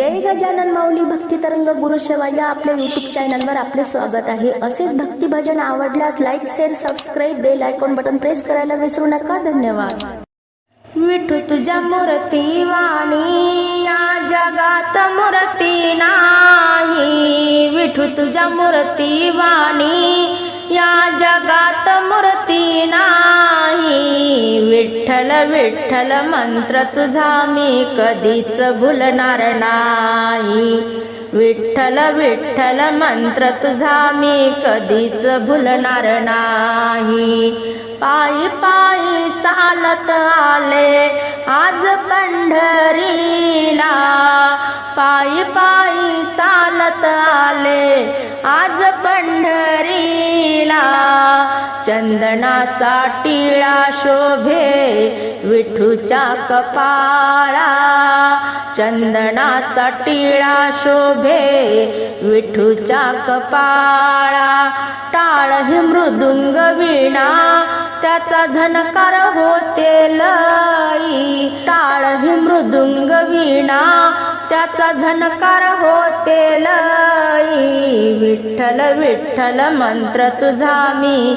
जय गजानन माऊली भक्ती तरंग गुरुसेवा या आपल्या युट्यूब चॅनलवर आपले स्वागत आहे. असेच भक्ती भजन आवडल्यास like share subscribe bell icon button press करायला विसरू नका. धन्यवाद. विठू तुझ्या मूर्ती वाणी या जगात मूर्ती नाही. विठू तुझ्या मूर्ती वाणी या जगात मूर्ती नाही विठ्ठल विठ्ठल मंत्र तुझा मी कधीच भुलणार नाही. विठ्ठल विठ्ठल मंत्र तुझा मी कधीच भुलणार नाही. पायी पायी चालत आले आज पंढरीला. पायी पायी चालत आले आज पंढरीला. चंदनाचा टिळा शोभे विठूच्या कपाळा. चंदनाचा टिळा शोभे विठूच्या कपाळा. टाळ ही मृदुंग विणा त्याचा झनकार होते लई. टाळ ही मृदुंग विणा त्याचा झनकार होते लई. विठ्ठल विठ्ठल मंत्र तुझा मी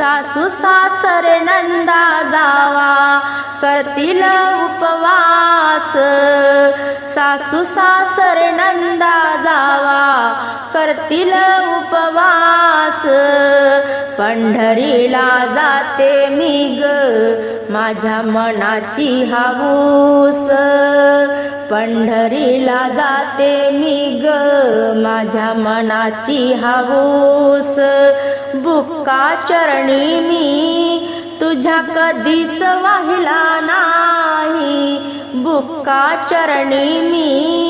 सासू सासरे नंदा जावा करतील उपवास. सासू सासरे नंदा जावा करतील उपवास. पंढरीला जाते मी ग माझ्या मनाची हाऊस. पंढरीला जाते मी ग माझ्या मनाची हाऊस. बुक्का चरणी मी तुझ्या कधीच वाहिला नाही. बुक्का चरणी मी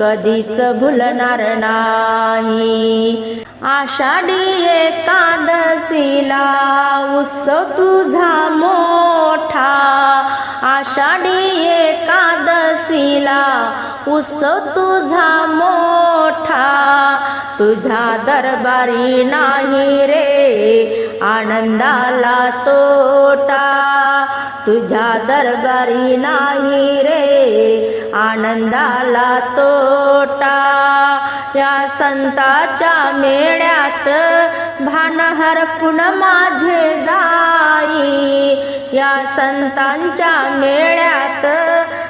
कधीच भुलणार नाही. आषाढी एकादशीला उत्सव तुझा मोठा. आषाढी एकादशीला उत्सव तुझा मोठा. तुझ्या दरबारी नाही रे आनंदाला तोटा. तुझ्या दरबारी नाही रे. आनंदाला तोटा. या संताच्या मेळ्यात भानहर पुन माझे जाई. या संतांच्या मेळ्यात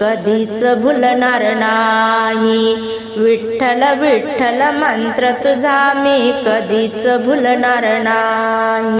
कधीच भुलणार नाही. विठ्ठल विठ्ठल मंत्र तुझा मी कधीच भुलणार नाही.